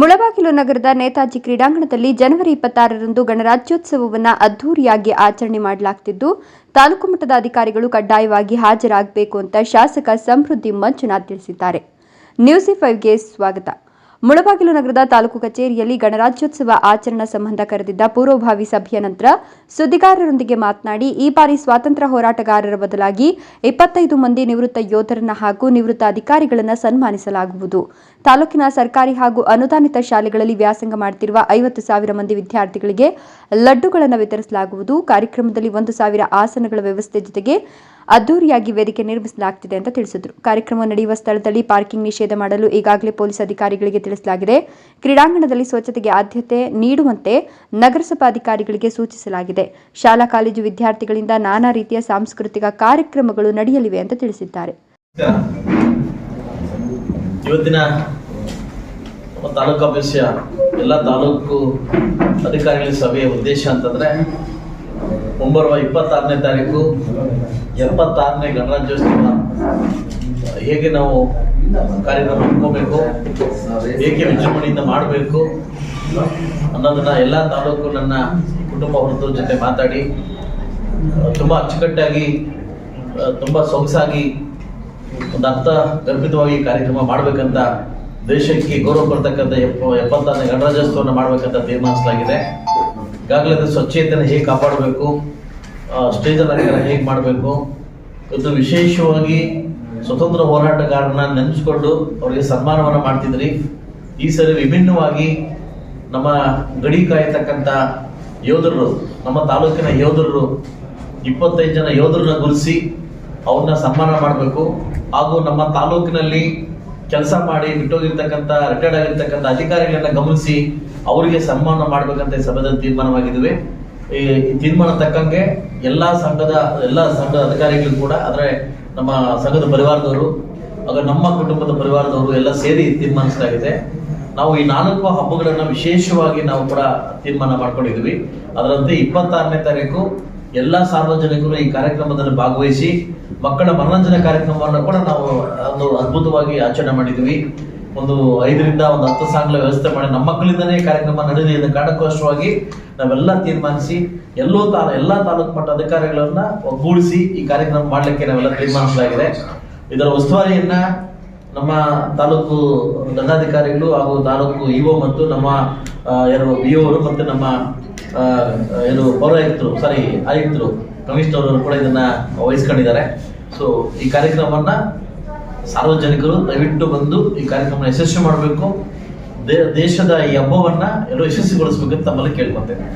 ಮುಳಬಾಗಿಲು ನಗರದ ನೇತಾಜಿ ಕ್ರೀಡಾಂಗಣದಲ್ಲಿ ಜನವರಿ ಇಪ್ಪತ್ತಾರರಂದು ಗಣರಾಜ್ಯೋತ್ಸವವನ್ನು ಅದ್ದೂರಿಯಾಗಿ ಆಚರಣೆ ಮಾಡಲಾಗ್ತಿದ್ದು, ತಾಲೂಕು ಮಟ್ಟದ ಅಧಿಕಾರಿಗಳು ಕಡ್ಡಾಯವಾಗಿ ಹಾಜರಾಗಬೇಕು ಅಂತ ಶಾಸಕ ಸಮೃದ್ಧಿ ಮಂಜುನಾಥ್ ತಿಳಿಸಿದ್ದಾರೆ. ನ್ಯೂಸಿ ಫೈವ್ಗೆ ಸ್ವಾಗತ. ಮುಳಬಾಗಿಲು ನಗರದ ತಾಲೂಕು ಕಚೇರಿಯಲ್ಲಿ ಗಣರಾಜ್ಯೋತ್ಸವ ಆಚರಣಾ ಸಂಬಂಧ ಕರೆದಿದ್ದ ಪೂರ್ವಭಾವಿ ಸಭೆಯ ನಂತರ ಸುದ್ದಿಗಾರರೊಂದಿಗೆ ಮಾತನಾಡಿ, ಈ ಬಾರಿ ಸ್ವಾತಂತ್ರ್ಯ ಹೋರಾಟಗಾರರ ಬದಲಾಗಿ ಇಪ್ಪತ್ತೈದು ಮಂದಿ ನಿವೃತ್ತ ಯೋಧರನ್ನ ಹಾಗೂ ನಿವೃತ್ತ ಅಧಿಕಾರಿಗಳನ್ನು ಸನ್ಮಾನಿಸಲಾಗುವುದು. ತಾಲೂಕಿನ ಸರ್ಕಾರಿ ಹಾಗೂ ಅನುದಾನಿತ ಶಾಲೆಗಳಲ್ಲಿ ವ್ಯಾಸಂಗ ಮಾಡುತ್ತಿರುವ ಐವತ್ತು ಸಾವಿರ ಮಂದಿ ವಿದ್ಯಾರ್ಥಿಗಳಿಗೆ ಲಡ್ಡುಗಳನ್ನು ವಿತರಿಸಲಾಗುವುದು. ಕಾರ್ಯಕ್ರಮದಲ್ಲಿ ಒಂದು ಸಾವಿರ ಆಸನಗಳ ವ್ಯವಸ್ಥೆ ಜೊತೆಗೆ ಅದ್ದೂರಿಯಾಗಿ ವೇದಿಕೆ ನಿರ್ಮಿಸಲಾಗುತ್ತಿದೆ ಅಂತ ತಿಳಿಸಿದರು. ಕಾರ್ಯಕ್ರಮ ನಡೆಯುವ ಸ್ಥಳದಲ್ಲಿ ಪಾರ್ಕಿಂಗ್ ನಿಷೇಧ ಮಾಡಲು ಈಗಾಗಲೇ ಪೊಲೀಸ್ ಅಧಿಕಾರಿಗಳಿಗೆ ತಿಳಿಸಲಾಗಿದೆ. ಕ್ರೀಡಾಂಗಣದಲ್ಲಿ ಸ್ವಚ್ಛತೆಗೆ ಆದ್ಯತೆ ನೀಡುವಂತೆ ನಗರಸಭಾ ಅಧಿಕಾರಿಗಳಿಗೆ ಸೂಚಿಸಲಾಗಿದೆ. ಶಾಲಾ, ಕಾಲೇಜು ವಿದ್ಯಾರ್ಥಿಗಳಿಂದ ನಾನಾ ರೀತಿಯ ಸಾಂಸ್ಕೃತಿಕ ಕಾರ್ಯಕ್ರಮಗಳು ನಡೆಯಲಿವೆ ಅಂತ ತಿಳಿಸಿದ್ದಾರೆ. ಇವತ್ತಿನ ತಾಲೂಕು ಆಫೀಸಿಯ ಎಲ್ಲ ತಾಲೂಕು ಅಧಿಕಾರಿಗಳ ಸಭೆಯ ಉದ್ದೇಶ ಅಂತಂದ್ರೆ, ಮುಂಬರುವ ಇಪ್ಪತ್ತಾರನೇ ತಾರೀಕು, ಎಪ್ಪತ್ತಾರನೇ ಗಣರಾಜ್ಯೋತ್ಸವ. ಹೇಗೆ ನಾವು ಕಾರ್ಯಕ್ರಮ ಹಮ್ಮಿಕೋಬೇಕು ಹೇಗೆ ವಿಜೃಂಭಣೆಯಿಂದ ಮಾಡಬೇಕು ಅನ್ನೋದನ್ನ ಎಲ್ಲ ತಾಲೂಕು ನನ್ನ ಕುಟುಂಬ ಹೊರತು ಜೊತೆ ಮಾತಾಡಿ ತುಂಬ ಅಚ್ಚುಕಟ್ಟಾಗಿ ತುಂಬ ಸೊಗಸಾಗಿ ಒಂದು ಅರ್ಥ ಗರ್ಭಿತವಾಗಿ ಕಾರ್ಯಕ್ರಮ ಮಾಡಬೇಕಂತ ದೇಶಕ್ಕೆ ಗೌರವ ಕೊಡ್ತಕ್ಕಂಥ ಎಪ್ಪ, ಎಪ್ಪತ್ತಾರನೇ ಗಣರಾಜ್ಯೋತ್ಸವವನ್ನು ಮಾಡಬೇಕಂತ ತೀರ್ಮಾನಿಸಲಾಗಿದೆ. ಈಗಾಗಲೇ ಸ್ವಚ್ಛತೆಯನ್ನು ಹೇಗೆ ಕಾಪಾಡಬೇಕು ಸ್ಟೇಜ್ ಅಲಂಕಾರ ಹೇಗೆ ಮಾಡಬೇಕು, ಇವತ್ತು ವಿಶೇಷವಾಗಿ ಸ್ವತಂತ್ರ ಹೋರಾಟಗಾರರನ್ನ ನೆನೆಸ್ಕೊಂಡು ಅವರಿಗೆ ಸನ್ಮಾನವನ್ನು ಮಾಡ್ತಿದ್ರಿ. ಈ ಸರಿ ವಿಭಿನ್ನವಾಗಿ ನಮ್ಮ ಗಡಿ ಕಾಯತಕ್ಕಂಥ ಯೋಧರು, ನಮ್ಮ ತಾಲೂಕಿನ ಯೋಧರು, ಇಪ್ಪತ್ತೈದು ಜನ ಯೋಧರನ್ನ ಗುರುಸಿ ಅವ್ರನ್ನ ಸನ್ಮಾನ ಮಾಡಬೇಕು. ಹಾಗೂ ನಮ್ಮ ತಾಲೂಕಿನಲ್ಲಿ ಕೆಲಸ ಮಾಡಿ ಬಿಟ್ಟೋಗಿರ್ತಕ್ಕಂಥ ರಿಟೈರ್ಡ್ ಆಗಿರ್ತಕ್ಕಂಥ ಅಧಿಕಾರಿಗಳನ್ನ ಗಮನಿಸಿ ಅವರಿಗೆ ಸನ್ಮಾನ ಮಾಡಬೇಕಂತ ಈ ಸಭೆಯಲ್ಲಿ ತೀರ್ಮಾನವಾಗಿದ್ದೀವಿ. ಈ ತೀರ್ಮಾನ ತಕ್ಕಂಗೆ ಎಲ್ಲಾ ಸಂಘದ, ಎಲ್ಲ ಸಂಘದ ಅಧಿಕಾರಿಗಳು ಕೂಡ ಅಂದ್ರೆ ನಮ್ಮ ಸಂಘದ ಪರಿವಾರದವರು ಆಗ ನಮ್ಮ ಕುಟುಂಬದ ಪರಿವಾರದವರು ಎಲ್ಲ ಸೇರಿ ತೀರ್ಮಾನಿಸಲಾಗಿದೆ. ನಾವು ಈ ನಾಲ್ಕು ಹಬ್ಬಗಳನ್ನು ವಿಶೇಷವಾಗಿ ನಾವು ಕೂಡ ತೀರ್ಮಾನ ಮಾಡ್ಕೊಂಡಿದ್ವಿ ಅದರಂತೆ ಇಪ್ಪತ್ತಾರನೇ ತಾರೀಕು ಎಲ್ಲಾ ಸಾರ್ವಜನಿಕರು ಈ ಕಾರ್ಯಕ್ರಮದಲ್ಲಿ ಭಾಗವಹಿಸಿ ಮಕ್ಕಳ ಮನರಂಜನೆ ಕಾರ್ಯಕ್ರಮವನ್ನು ಕೂಡ ನಾವು ಒಂದು ಅದ್ಭುತವಾಗಿ ಆಚರಣೆ ಮಾಡಿದ್ವಿ ಒಂದು ಐದರಿಂದ ಒಂದು ಹತ್ತು ಸಾಂಗ್ಲ ವ್ಯವಸ್ಥೆ ಮಾಡಿ ನಮ್ಮ ಮಕ್ಕಳಿಂದನೇ ಕಾರ್ಯಕ್ರಮ ನಡೆಯಲಿ ಇದನ್ನು ನಾವೆಲ್ಲ ತೀರ್ಮಾನಿಸಿ ಎಲ್ಲೋ ತಾ ಎಲ್ಲ ತಾಲೂಕು ಮಟ್ಟ ಅಧಿಕಾರಿಗಳನ್ನ ಒಗ್ಗೂಡಿಸಿ ಈ ಕಾರ್ಯಕ್ರಮ ಮಾಡಲಿಕ್ಕೆ ನಾವೆಲ್ಲ ತೀರ್ಮಾನಿಸಲಾಗಿದೆ. ಇದರ ಉಸ್ತುವಾರಿಯನ್ನ ನಮ್ಮ ತಾಲೂಕು ದಂಡಾಧಿಕಾರಿಗಳು ಹಾಗೂ ತಾಲೂಕು ಇಒ ಮತ್ತು ನಮ್ಮ ಏನು ಬಿ ಅವರು ಮತ್ತು ನಮ್ಮ ಏನು ಪೌರಾಯುಕ್ತರು ಸಾರಿ ಆಯುಕ್ತರು ಕಮಿಷನರ್ ಅವರು ಕೂಡ ಇದನ್ನ ವಹಿಸ್ಕೊಂಡಿದ್ದಾರೆ. ಸೊ ಈ ಕಾರ್ಯಕ್ರಮವನ್ನ ಸಾರ್ವಜನಿಕರು ದಯವಿಟ್ಟು ಬಂದು ಈ ಕಾರ್ಯಕ್ರಮ ಯಶಸ್ವಿ ಮಾಡಬೇಕು. ದೇಶದ ಈ ಹಬ್ಬವನ್ನ ಎಲ್ಲರೂ ಅಂತ ತಮ್ಮಲ್ಲಿ ಕೇಳ್ಕೊತೇನೆ.